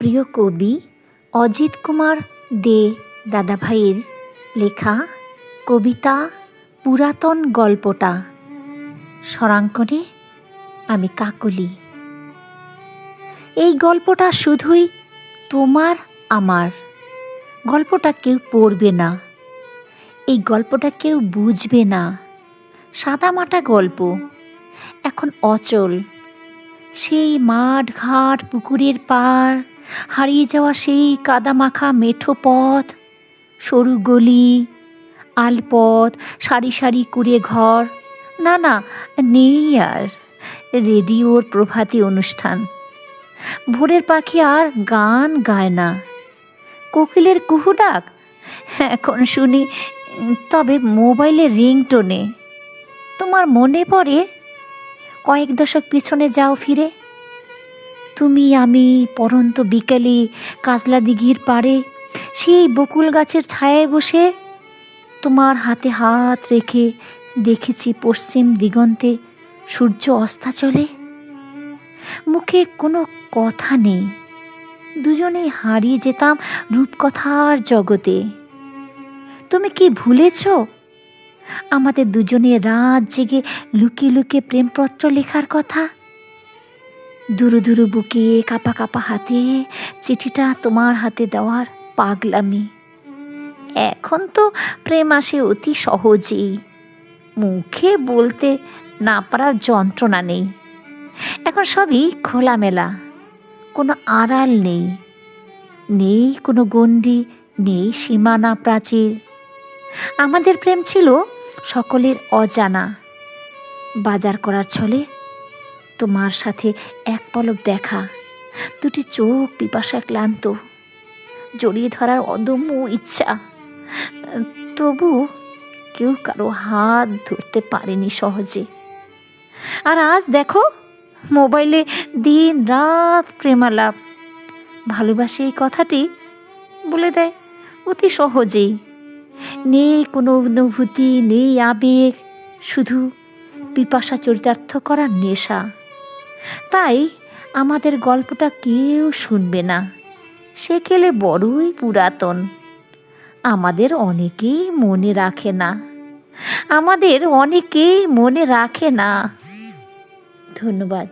প্রিয় কবি অজিত কুমার দে দাদাভাইয়ের লেখা কবিতা পুরাতন গল্পটা। স্বরাঙ্কনে আমি কাকলি। এই গল্পটা শুধুই তোমার আমার। গল্পটা কেউ পড়বে না। এই গল্পটা কেউ বুঝবে না। সাদামাটা গল্প। এখন অচল। সেই মাঠ ঘাট পুকুরের পার হারিয়ে যাওয়া সেই কাদামাখা মেঠো পথ, সরু গলি, আলপথ, সারি সারি কুড়ে ঘর। না না, নেই আর রেডিওর প্রভাতী অনুষ্ঠান। ভোরের পাখি আর গান গায় না। কোকিলের কুহু ডাক? এখন শুনি, তবে মোবাইলের রিংটোনে। তোমার মনে পড়ে? কয়েক দশক পিছনে যাও ফিরে। তুমি আমি পরন্ত বিকেলে কাজলা দিঘির পাড়ে সেই বকুল গাছের ছায়ায় বসে তোমার হাতে হাত রেখে দেখেছি পশ্চিম দিগন্তে সূর্য অস্তাচলে। মুখে কোনো কথা নেই। দুজনেই হারিয়ে যেতাম রূপকথার জগতে। তুমি কি ভুলেছ? আমাদের দুজনে রাত জেগে লুকিয়ে লুকিয়ে প্রেমপত্র লেখার কথা। দুরু দুরু বুকে কাপা কাপা হাতে চিঠিটা তোমার হাতে দেওয়ার পাগলামি। এখন তো প্রেম আসে অতি সহজেই। মুখে বলতে না পারার যন্ত্রণা নেই। এখন সবই খোলামেলা, কোনো আড়াল নেই। নেই কোনো গণ্ডি, নেই সীমানা প্রাচীর। আমাদের প্রেম ছিল সকলের অজানা। বাজার করার ছলে তোমার সাথে এক পলক দেখা। দুটি চোখ পিপাসা ক্লান্ত। জড়িয়ে ধরার অদম্য ইচ্ছা। তবু কেউ কারও হাত ধরতে পারেনি সহজে। আর আজ দেখো, মোবাইলে দিন রাত প্রেমালাপ। ভালোবাসে এই কথাটি বলে দেয় অতি সহজেই। নেই কোনো অনুভূতি, নেই আবেগ, শুধু পিপাসা চরিতার্থ করার নেশা। তাই আমাদের গল্পটা কেউ শুনবে না। সে কেলে বড়ই পুরাতন। আমাদের অনেকেই মনে রাখে না। আমাদের অনেকেই মনে রাখে না। ধন্যবাদ।